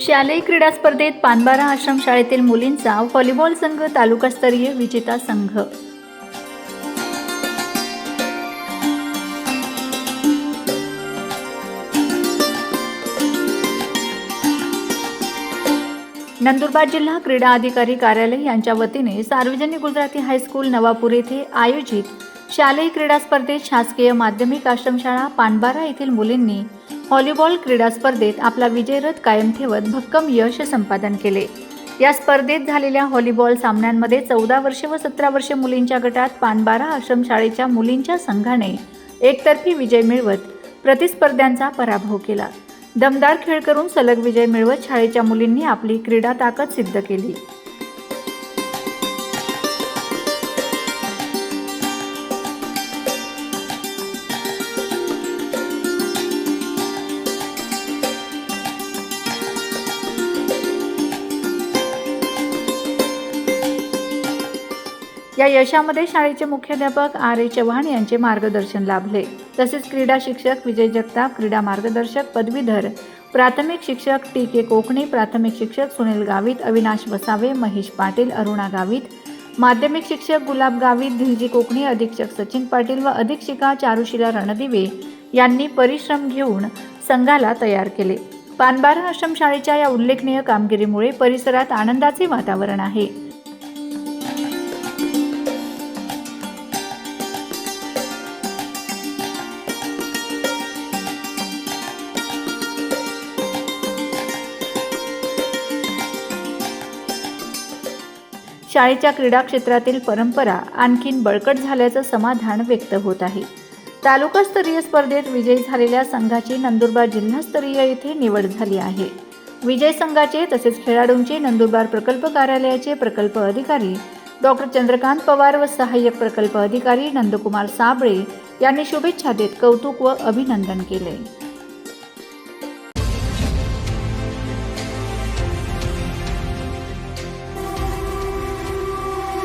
शालेय क्रीडा स्पर्धेत पानबारा आश्रमशाळेतील मुलींचा व्हॉलीबॉल संघ तालुकास्तरीय विजेता संघ. नंदुरबार जिल्हा क्रीडा अधिकारी कार्यालय यांच्या वतीने सार्वजनिक गुजराती हायस्कूल नवापूर येथे आयोजित शालेय क्रीडा स्पर्धेत शासकीय माध्यमिक आश्रमशाळा पानबारा येथील मुलींनी व्हॉलीबॉल क्रीडा स्पर्धेत आपला विजयरथ कायम ठेवत भक्कम यश संपादन केले. या स्पर्धेत झालेल्या व्हॉलीबॉल सामन्यांमध्ये चौदा वर्षे व सतरा वर्षे मुलींच्या गटात पानबारा आश्रमशाळेच्या मुलींच्या संघाने एकतर्फी विजय मिळवत प्रतिस्पर्ध्यांचा पराभव केला. दमदार खेळ करून सलग विजय मिळवत शाळेच्या मुलींनी आपली क्रीडा ताकद सिद्ध केली. या यशामध्ये शाळेचे मुख्याध्यापक आर ए चव्हाण यांचे मार्गदर्शन लाभले. तसेच क्रीडा शिक्षक विजय जगताप क्रीडा मार्गदर्शक पदवीधर प्राथमिक शिक्षक टी के कोकणे प्राथमिक शिक्षक सुनील गावित अविनाश वसावे महेश पाटील अरुणा गावित माध्यमिक शिक्षक गुलाब गावित धिलजी कोकणे अधीक्षक सचिन पाटील व अधीक्षिका चारुशिला रणदिवे यांनी परिश्रम घेऊन संघाला तयार केले. पानबारा आश्रमशाळेच्या या उल्लेखनीय कामगिरीमुळे परिसरात आनंदाचे वातावरण आहे. शाळेच्या क्रीडा क्षेत्रातील परंपरा आणखीन बळकट झाल्याचं समाधान व्यक्त होत आहे. तालुकास्तरीय स्पर्धेत विजयी झालेल्या संघाची नंदुरबार जिल्हास्तरीय येथे निवड झाली आहे. विजय संघाचे तसेच खेळाडूंचे नंदुरबार प्रकल्प कार्यालयाचे प्रकल्प अधिकारी डॉक्टर चंद्रकांत पवार व सहाय्यक प्रकल्प अधिकारी नंदकुमार साबळे यांनी शुभेच्छा देत कौतुक व अभिनंदन केले.